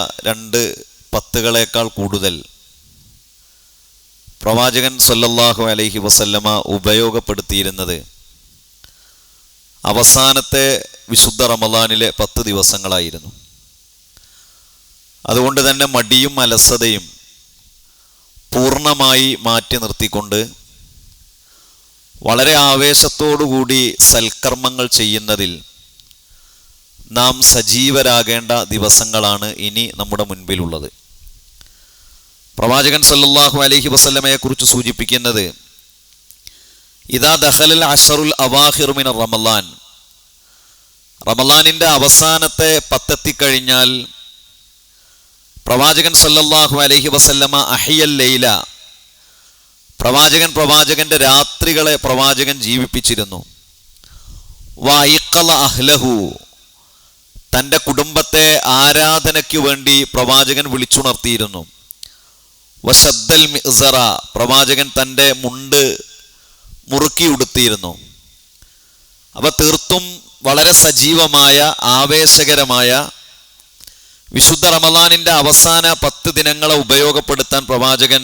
രണ്ട് പത്തുകളേക്കാൾ കൂടുതൽ. പ്രവാചകൻ സല്ലല്ലാഹു അലൈഹി വസല്ലമ ഉപയോഗപ്പെടുത്തിയിരുന്നത് അവസാനത്തെ വിശുദ്ധ റമദാനിലെ പത്ത് ദിവസങ്ങളായിരുന്നു. അതുകൊണ്ട് തന്നെ മടിയും അലസതയും പൂർണമായി മാറ്റി നിർത്തിക്കൊണ്ട് വളരെ ആവേശത്തോടുകൂടി സൽക്കർമ്മങ്ങൾ ചെയ്യുന്നതിൽ നാം സജീവരാകേണ്ട ദിവസങ്ങളാണ് ഇനി നമ്മുടെ മുൻപിലുള്ളത്. പ്രവാചകൻ സല്ലാഹു അലഹി വസല്ലമയെ കുറിച്ച് സൂചിപ്പിക്കുന്നത് ഇതാ ദഹലൽ അഷറുൽ അവാഹിർമിൻ റമലാൻ റമലാനിന്റെ അവസാനത്തെ പത്തെത്തിക്കഴിഞ്ഞാൽ പ്രവാചകൻ സല്ലല്ലാഹു അലഹി വസല്ലമ അഹിയൽ ലൈല പ്രവാചകൻ പ്രവാചകന്റെ രാത്രികളെ പ്രവാചകൻ ജീവിപ്പിച്ചിരുന്നു. വൈക്കല അഹ്ലഹു തന്റെ കുടുംബത്തെ ആരാധനയ്ക്ക് വേണ്ടി പ്രവാചകൻ വിളിച്ചുണർത്തിയിരുന്നു. വസദ്ദൽ മിസറ പ്രവാചകൻ തന്റെ മുണ്ട് മുറുക്കി ഉടുത്തിയിരുന്നു അവ തീർത്തും വളരെ സജീവമായ ആവേശകരമായ വിശുദ്ധ റമദാനിന്റെ അവസാന പത്ത് ദിനങ്ങളെ ഉപയോഗപ്പെടുത്താൻ പ്രവാചകൻ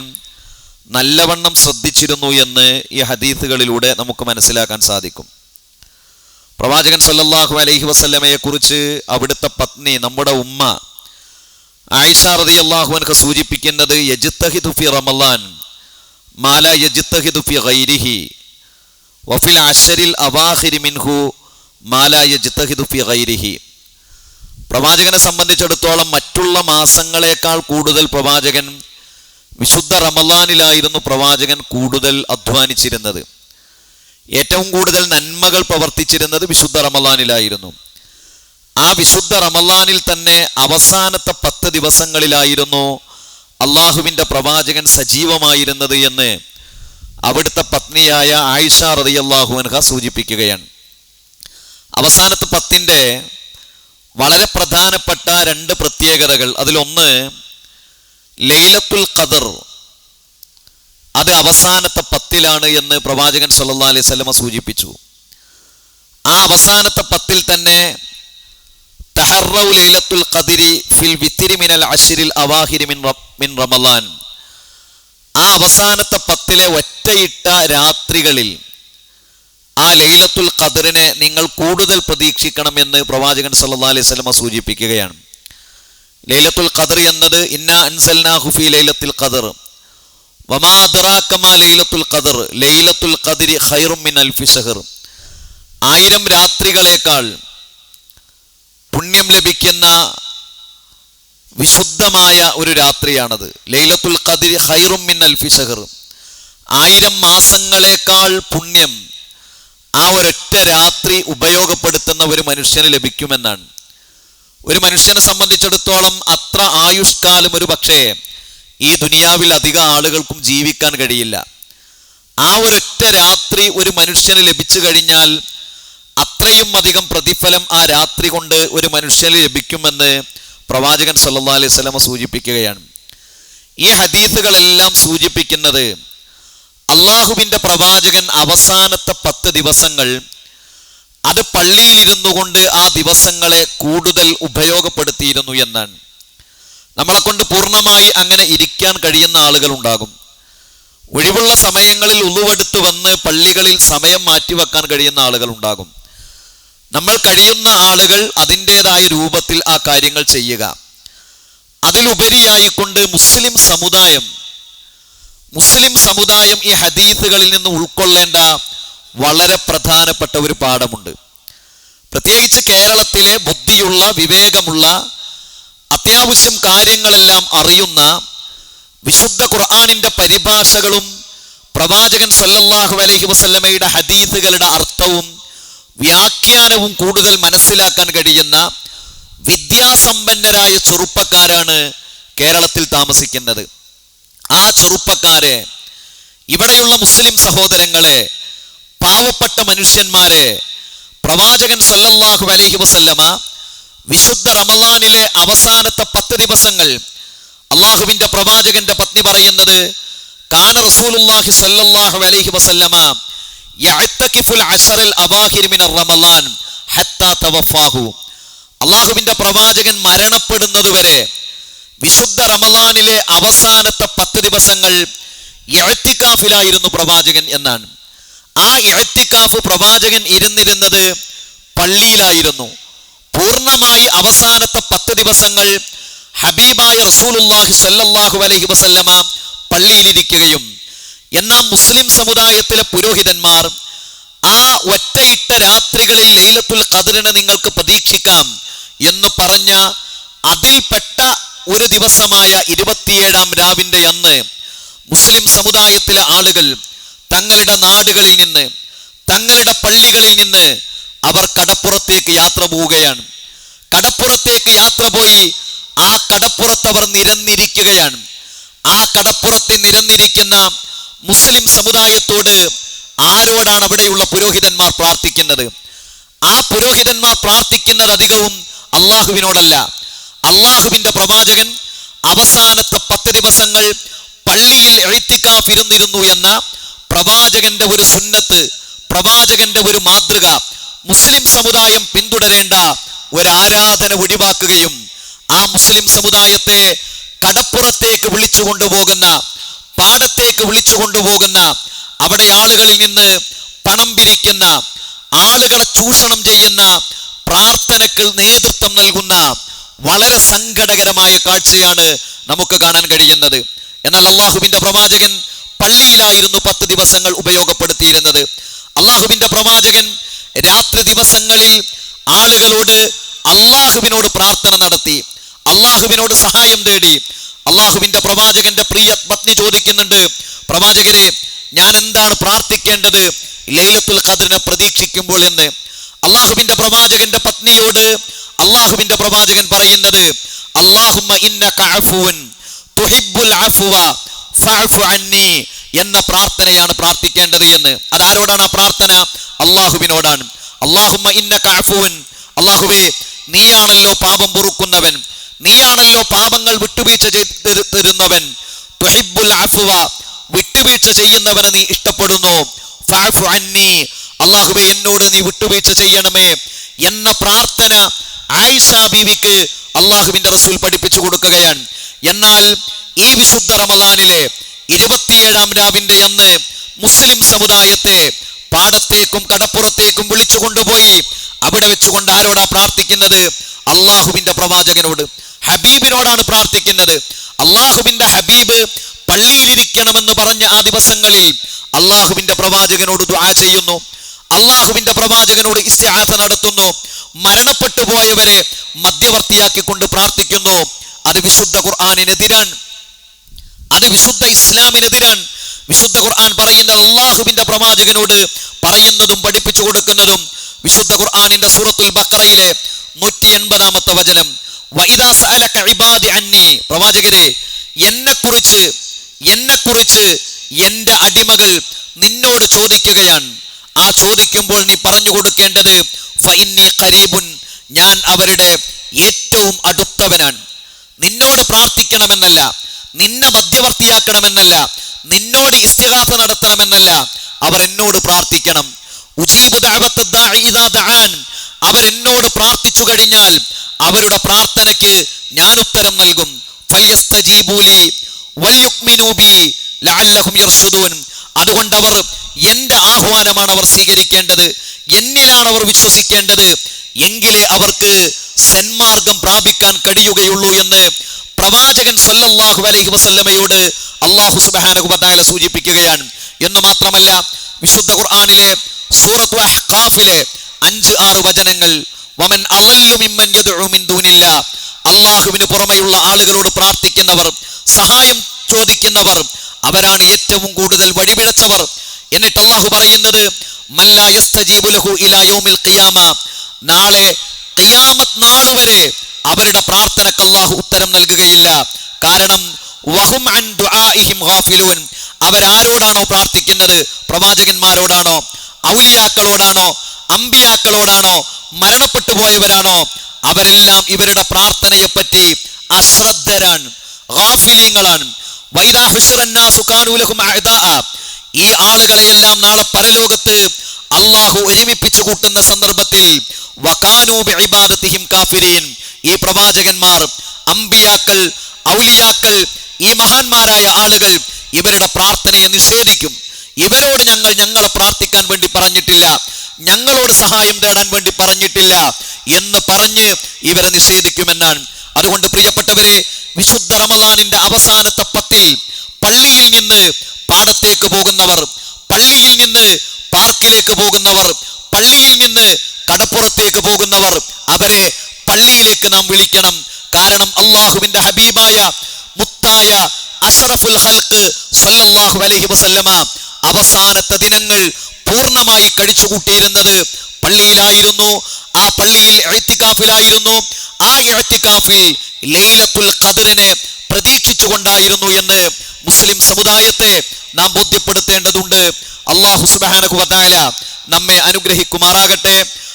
നല്ലവണ്ണം ശ്രദ്ധിച്ചിരുന്നു എന്ന് ഈ ഹദീത്തുകളിലൂടെ നമുക്ക് മനസ്സിലാക്കാൻ സാധിക്കും. പ്രവാചകൻ സല്ലല്ലാഹു അലൈഹി വസല്ലമയെ കുറിച്ച് അവിടുത്തെ പത്നി നമ്മുടെ ഉമ്മ ആയിഷ റളിയല്ലാഹു അൻഹ സൂചിപ്പിക്കുന്നത് യജിത്തഹിദുഫി റമളാൻ മാല യജിത്തഹിദുഫി ഗൈരിഹി വഫിൽ അഷരിൽ അവാഹിരി മിൻഹു മാല യജിത്തഹിദുഫി ഗൈരിഹി. പ്രവാചകനെ സംബന്ധിച്ചിടത്തോളം മറ്റുള്ള മാസങ്ങളെക്കാൾ കൂടുതൽ പ്രവാചകൻ വിശുദ്ധ റമലാനിലായിരുന്നു പ്രവാചകൻ കൂടുതൽ അധ്വാനിച്ചിരുന്നത്. ഏറ്റവും കൂടുതൽ നന്മകൾ പ്രവർത്തിച്ചിരുന്നത് വിശുദ്ധ റമലാനിലായിരുന്നു ആ വിശുദ്ധ റമലാനിൽ തന്നെ അവസാനത്തെ പത്ത് ദിവസങ്ങളിലായിരുന്നു അള്ളാഹുവിന്റെ പ്രവാചകൻ സജീവമായിരുന്നത് എന്ന് അവിടുത്തെ പത്നിയായ ആയിഷ റളിയല്ലാഹു അൻഹ സൂചിപ്പിക്കുകയാണ്. അവസാനത്തെ പത്തിന്റെ വളരെ പ്രധാനപ്പെട്ട രണ്ട് പ്രത്യേകതകൾ. അതിലൊന്ന് ലൈലത്തുൽ ഖദർ അത് അവസാനത്തെ പത്തിലാണ് എന്ന് പ്രവാചകൻ സല്ലാ അലൈഹി സ്വലമ സൂചിപ്പിച്ചു. ആ അവസാനത്തെ പത്തിൽ തന്നെ ലൈലത്തുൽ ഖദിരി ഫിൽ വിത്തിരി മിനൽ അവാഹിരി മിൻ ആ അവസാനത്തെ പത്തിലെ ഒറ്റയിട്ട രാത്രികളിൽ ആ ലൈലത്തുൽ ഖദറിനെ നിങ്ങൾ കൂടുതൽ പ്രതീക്ഷിക്കണം എന്ന് പ്രവാചകൻ സല്ലാ അലൈഹി സ്വലമ സൂചിപ്പിക്കുകയാണ്. ലൈലത്തുൽ ഖദർ എന്നത് ഇന്ന അൻസൽനാഹു ഫീ ലൈലത്തുൽ ഖദർ. ലൈലത്തുൽ ലൈലത്തുൽ ആയിരം രാത്രികളേക്കാൾ പുണ്യം ലഭിക്കുന്ന വിശുദ്ധമായ ഒരു രാത്രിയാണത്. ലൈലത്തുൽ കതിരി ഹൈറും മിൻ അൽഫി ആയിരം മാസങ്ങളേക്കാൾ പുണ്യം ആ ഒരൊറ്റ രാത്രി ഉപയോഗപ്പെടുത്തുന്ന ഒരു മനുഷ്യന് ലഭിക്കുമെന്നാണ്. ഒരു മനുഷ്യനെ സംബന്ധിച്ചിടത്തോളം അത്ര ആയുഷ്കാലം ഒരു പക്ഷേ ഈ ദുനിയാവിൽ അധിക ആളുകൾക്കും ജീവിക്കാൻ കഴിയില്ല. ആ ഒരൊറ്റ രാത്രി ഒരു മനുഷ്യന് ലഭിച്ചു കഴിഞ്ഞാൽ അത്രയും അധികം പ്രതിഫലം ആ രാത്രി കൊണ്ട് ഒരു മനുഷ്യന് ലഭിക്കുമെന്ന് പ്രവാചകൻ സല്ലാ അലൈഹി സ്വലമ സൂചിപ്പിക്കുകയാണ്. ഈ ഹദീസുകളെല്ലാം സൂചിപ്പിക്കുന്നത് അള്ളാഹുവിന്റെ പ്രവാചകൻ അവസാനത്തെ പത്ത് ദിവസങ്ങൾ അത് പള്ളിയിലിരുന്നു കൊണ്ട് ആ ദിവസങ്ങളെ കൂടുതൽ ഉപയോഗപ്പെടുത്തിയിരുന്നു എന്നാണ്. നമ്മളെ കൊണ്ട് പൂർണമായി അങ്ങനെ ഇരിക്കാൻ കഴിയുന്ന ആളുകൾ ഉണ്ടാകും ഒഴിവുള്ള സമയങ്ങളിൽ ഉളുവെടുത്ത് വന്ന് പള്ളികളിൽ സമയം മാറ്റിവെക്കാൻ കഴിയുന്ന ആളുകൾ ഉണ്ടാകും നമ്മൾ കഴിയുന്ന ആളുകൾ അതിന്റെതായ രൂപത്തിൽ ആ കാര്യങ്ങൾ ചെയ്യുക. അതിലുപരിയായി കൊണ്ട് മുസ്ലിം സമുദായം മുസ്ലിം സമുദായം ഈ ഹദീസുകളിൽ നിന്ന് ഉൾക്കൊള്ളേണ്ട വളരെ പ്രധാനപ്പെട്ട ഒരു പാഠമുണ്ട്. പ്രത്യേകിച്ച് കേരളത്തിലെ ബുദ്ധിയുള്ള വിവേകമുള്ള അത്യാവശ്യം കാര്യങ്ങളെല്ലാം അറിയുന്ന വിശുദ്ധ ഖുർആാനിന്റെ പരിഭാഷകളും പ്രവാചകൻ സല്ലല്ലാഹു അലൈഹി വസല്ലമയുടെ ഹദീസുകളുടെ അർത്ഥവും വ്യാഖ്യാനവും കൂടുതൽ മനസ്സിലാക്കാൻ കഴിയുന്ന വിദ്യാസമ്പന്നരായ ചെറുപ്പക്കാരാണ് കേരളത്തിൽ താമസിക്കുന്നത്. ആ ചെറുപ്പക്കാരെ ഇവിടെയുള്ള മുസ്ലിം സഹോദരങ്ങളെ പാവപ്പെട്ട മനുഷ്യന്മാരെ പ്രവാചകൻ സല്ലല്ലാഹു അലൈഹി വസല്ലമ വിശുദ്ധ റമലാനിലെ അവസാനത്തെ പത്ത് ദിവസങ്ങൾ അള്ളാഹുവിന്റെ പ്രവാചകന്റെ പത്നി പറയുന്നത് കാന അലൈഹി വസല്ലമ റമളാൻ ഹത്താ തവഫാഹു. അള്ളാഹുവിന്റെ പ്രവാചകൻ മരണപ്പെടുന്നത് വരെ വിശുദ്ധ റമദാനിലെ അവസാനത്തെ പത്ത് ദിവസങ്ങൾ എഴത്തിക്കാഫിലായിരുന്നു പ്രവാചകൻ എന്നാണ്. ആ എഴത്തിക്കാഫ് പ്രവാചകൻ ഇരുന്നിരുന്നത് പള്ളിയിലായിരുന്നു. പൂർണമായി അവസാനത്തെ പത്ത് ദിവസങ്ങൾ ഹബീബായ റസൂലുല്ലാഹി സല്ലാഹു അലൈഹി വസല്ലമ പള്ളിയിലിരിക്കുകയും എന്നാൽ മുസ്ലിം സമുദായത്തിലെ പുരോഹിതന്മാർ ആ ഒറ്റയിട്ട രാത്രികളിൽ ലൈലത്തുൽ ഖദറിനെ നിങ്ങൾക്ക് പ്രതീക്ഷിക്കാം എന്ന് പറഞ്ഞ അതിൽപ്പെട്ട ഒരു ദിവസമായ ഇരുപത്തിയേഴാം രാവിന്റെ അന്ന് മുസ്ലിം സമുദായത്തിലെ ആളുകൾ തങ്ങളുടെ നാടുകളിൽ നിന്ന് തങ്ങളുടെ പള്ളികളിൽ നിന്ന് അവർ കടപ്പുറത്തേക്ക് യാത്ര പോവുകയാണ്. കടപ്പുറത്തേക്ക് യാത്ര പോയി ആ കടപ്പുറത്ത് അവർ നിരന്നിരിക്കുകയാണ്. ആ കടപ്പുറത്ത് നിരന്നിരിക്കുന്ന മുസ്ലിം സമുദായത്തോട് ആരോടാണ് അവിടെയുള്ള പുരോഹിതന്മാർ പ്രാർത്ഥിക്കുന്നത്? ആ പുരോഹിതന്മാർ പ്രാർത്ഥിക്കുന്നത് അധികവും അള്ളാഹുവിനോടല്ല. അള്ളാഹുവിന്റെ പ്രവാചകൻ അവസാനത്തെ പത്ത് ദിവസങ്ങൾ പള്ളിയിൽ എഴുത്തിക്കാഫിരുന്നിരുന്നു എന്ന പ്രവാചകന്റെ ഒരു സുന്നത്ത് പ്രവാചകന്റെ ഒരു മാതൃക മുസ്ലിം സമുദായം പിന്തുടരേണ്ട ഒരു ആരാധന ഒഴിവാക്കുകയും ആ മുസ്ലിം സമുദായത്തെ കടപ്പുറത്തേക്ക് വിളിച്ചു കൊണ്ടുപോകുന്ന പാടത്തേക്ക് വിളിച്ചു കൊണ്ടുപോകുന്ന അവിടെ ആളുകളിൽ നിന്ന് പണം പിരിക്കുന്ന ആളുകളെ ചൂഷണം ചെയ്യുന്ന പ്രാർത്ഥനക്ക് നേതൃത്വം നൽകുന്ന വളരെ സങ്കടകരമായ കാഴ്ചയാണ് നമുക്ക് കാണാൻ കഴിയുന്നത്. എന്നാൽ അള്ളാഹുവിന്റെ പ്രവാചകൻ പള്ളിയിലായിരുന്നു പത്ത് ദിവസങ്ങൾ ഉപയോഗപ്പെടുത്തിയിരുന്നത്. അള്ളാഹുവിന്റെ പ്രവാചകൻ രാത്രി ദിവസങ്ങളിൽ ആളുകളോട് അള്ളാഹുവിനോട് പ്രാർത്ഥന നടത്തി അള്ളാഹുവിനോട് സഹായം തേടി. അള്ളാഹുവിന്റെ പ്രവാചകന്റെ പ്രിയ പത്നി ചോദിക്കുന്നുണ്ട് പ്രവാചകരെ ഞാൻ എന്താണ് പ്രാർത്ഥിക്കേണ്ടത്? ലൈലത്തുൽ ഖദ്റിനെ പ്രതീക്ഷിക്കുമ്പോൾ എന്ന്. അള്ളാഹുവിന്റെ പ്രവാചകന്റെ പത്നിയോട് അള്ളാഹുവിന്റെ പ്രവാചകൻ പറയുന്നത് അള്ളാഹുമ്മ ഇന്നക തുഹിബ്ബുൽ അഫ്വ ഫഅഫു അന്നി എന്ന പ്രാർത്ഥനയാണ് പ്രാർത്ഥിക്കേണ്ടത് എന്ന്. അതാരോടാണ് ആ പ്രാർത്ഥന? അള്ളാഹുവിനോടാണ്. അള്ളാഹുമ്മ ഇന്നക അഫുവൻ അള്ളാഹുവേ നീയാണല്ലോ പാപം പൊറുക്കുന്നവൻ. നീയാണല്ലോ പാപങ്ങൾ വിട്ടുവീഴ്ച ചെയ്ത് തരുന്നവൻ. തുഹിബ്ബുൽ അഫ്വ വിട്ടുവീഴ്ച ചെയ്യുന്നവനെ നീ ഇഷ്ടപ്പെടുന്നു. ഫാഫു അന്നി അള്ളാഹുവെ എന്നോട് നീ വിട്ടുവീഴ്ച ചെയ്യണമേ എന്ന പ്രാർത്ഥന ആയിഷ ബീവിക്ക് അള്ളാഹുവിന്റെ റസൂൽ പഠിപ്പിച്ചു കൊടുക്കുകയാണ്. എന്നാൽ ഈ വിശുദ്ധ റമദാനിലെ ഇരുപത്തിയേഴാം രാവിന്റെ അന്ന് മുസ്ലിം സമുദായത്തെ പാടത്തേക്കും കടപ്പുറത്തേക്കും വിളിച്ചു കൊണ്ടുപോയി. അവിടെ വെച്ചുകൊണ്ട് ആരോടാ പ്രാർത്ഥിക്കുന്നത്? അള്ളാഹുവിന്റെ പ്രവാചകനോട്. ഹബീബിനോടാണ് പ്രാർത്ഥിക്കുന്നത്. അള്ളാഹുവിന്റെ ഹബീബ് പള്ളിയിലിരിക്കണമെന്ന് പറഞ്ഞ ആ ദിവസങ്ങളിൽ അള്ളാഹുവിന്റെ പ്രവാചകനോട് ദുആ ചെയ്യുന്നു. അള്ളാഹുവിന്റെ പ്രവാചകനോട് ഇസ്തിആസ നടത്തുന്നു. മരണപ്പെട്ടു പോയവരെ മധ്യവർത്തിയാക്കിക്കൊണ്ട് പ്രാർത്ഥിക്കുന്നു. അത് വിശുദ്ധ ഖുർആാനിനെതിരാണ്. അത് വിശുദ്ധ ഇസ്ലാമിനെതിരാണ്. വിശുദ്ധ ഖുർആൻ പറയുന്നത് അള്ളാഹുവിന്റെ പ്രവാചകനോട് പറയുന്നതും പഠിപ്പിച്ചു കൊടുക്കുന്നതും വിശുദ്ധ ഖുർആാനിന്റെ സൂറത്തുൽ ബക്കറയിലെ നൂറ്റി എൺപതാമത്തെ വചനം പ്രവാചകരെ എന്നെ കുറിച്ച് എന്നെ കുറിച്ച് എന്റെ അടിമകൾ നിന്നോട് ചോദിക്കുകയാണ്. ആ ചോദിക്കുമ്പോൾ നീ പറഞ്ഞു കൊടുക്കേണ്ടത് ഖരീബുൻ. ഞാൻ അവരുടെ ഏറ്റവും അടുത്തവനാണ്. നിന്നോട് പ്രാർത്ഥിക്കണമെന്നല്ല നിന്നെ മധ്യവർത്തിയാക്കണമെന്നല്ല നിന്നോട് ഇസ്തിഹാസ നടത്തണമെന്നല്ല അവർ എന്നോട് പ്രാർത്ഥിക്കണം. അവർ എന്നോട് പ്രാർത്ഥിച്ചു കഴിഞ്ഞാൽ അവരുടെ പ്രാർത്ഥനയ്ക്ക് ഞാൻ ഉത്തരം നൽകും. അതുകൊണ്ട് അവർ എന്റെ ആഹ്വാനമാണ് അവർ സ്വീകരിക്കേണ്ടത് എന്നിലാണ് അവർ വിശ്വസിക്കേണ്ടത്. എങ്കിലേ അവർക്ക് സന്മാർഗം പ്രാപിക്കാൻ കഴിയുകയുള്ളൂ എന്ന് പ്രവാചകൻ സല്ലല്ലാഹു അലൈഹി വസല്ലമയോട് അള്ളാഹു സുബ്ഹാനഹു വതആല സൂചിപ്പിക്കുകയാണ്. എന്ന് മാത്രമല്ല വിശുദ്ധ ഖുർആാനിലെ സൂറത്തു അഹ്ഖാഫിലെ അഞ്ച് ആറ് വചനങ്ങൾ വമൻ ദൂനില്ല അള്ളാഹുവിന് പുറമെയുള്ള ആളുകളോട് പ്രാർത്ഥിക്കുന്നവർ സഹായം ചോദിക്കുന്നവർ അവരാണ് ഏറ്റവും കൂടുതൽ വഴിപിഴച്ചവർ. എന്നിട്ട് അള്ളാഹു പറയുന്നത് നാളെ നാൾ വരെ അവരുടെ പ്രാർത്ഥനക്ക് അള്ളാഹു ഉത്തരം നൽകുകയില്ല. കാരണം വഹും അൻ ദുആഇഹിം ഗാഫിലൂൻ. അവരാരോടാണോ പ്രാർത്ഥിക്കുന്നത്? പ്രവാചകന്മാരോടാണോ? ഔലിയാക്കളോടാണോ? അമ്പിയാക്കളോടാണോ? മരണപ്പെട്ടു പോയവരാണോ അവരെല്ലാം ഇവരുടെ പ്രാർത്ഥനയെ പറ്റി അശ്രദ്ധരാണ് ഗാഫിലീങ്ങളാണ്. ഈ ആളുകളെയെല്ലാം നാളെ പരലോകത്ത് അള്ളാഹു ഒരുമിപ്പിച്ചു കൂട്ടുന്ന സന്ദർഭത്തിൽ വകാനൂ ബിഇബാദത്തിഹിം കാഫിരീൻ ഈ പ്രവാചകന്മാർ അമ്പിയാക്കൾ ഔലിയാക്കൾ ഈ മഹാന്മാരായ ആളുകൾ ഇവരുടെ പ്രാർത്ഥനയെ നിഷേധിക്കും. ഇവരോട് ഞങ്ങൾ ഞങ്ങളെ പ്രാർത്ഥിക്കാൻ വേണ്ടി പറഞ്ഞിട്ടില്ല. ഞങ്ങളോട് സഹായം തേടാൻ വേണ്ടി പറഞ്ഞിട്ടില്ല എന്ന് പറഞ്ഞ് ഇവരെ നിഷേധിക്കുമെന്നാണ്. അതുകൊണ്ട് പ്രിയപ്പെട്ടവരെ വിശുദ്ധ റമദാനിന്റെ അവസാനത്തെ പത്തിൽ പള്ളിയിൽ നിന്ന് പാടത്തേക്ക് പോകുന്നവർ പള്ളിയിൽ നിന്ന് പാർക്കിലേക്ക് പോകുന്നവർ പള്ളിയിൽ നിന്ന് കടപ്പുറത്തേക്ക് പോകുന്നവർ അവരെ പള്ളിയിലേക്ക് നാം വിളിക്കണം. കാരണം അള്ളാഹുവിന്റെ ഹബീബായ മുത്തായ അഷറഫുൽ ഹൽക്ക് സല്ലല്ലാഹു അലൈഹി വസല്ലമ അവസാനത്തെ ദിനങ്ങൾ പൂർണമായി കഴിച്ചുകൂട്ടിയിരുന്നത് പള്ളിയിലായിരുന്നു. ആ പള്ളിയിൽ എഴുത്തിക്കാഫിലായിരുന്നു ആ എഴുത്തിക്കാഫിൽ ലൈലത്തുൽ ഖദറിനെ പ്രതീക്ഷിച്ചുകൊണ്ടായിരുന്നു എന്ന് മുസ്ലിം സമുദായത്തെ നാം ബോധ്യപ്പെടുത്തേണ്ടതുണ്ട്. അള്ളാഹു സുബ്ഹാനഹു വതആല നമ്മെ അനുഗ്രഹിക്കുമാറാകട്ടെ.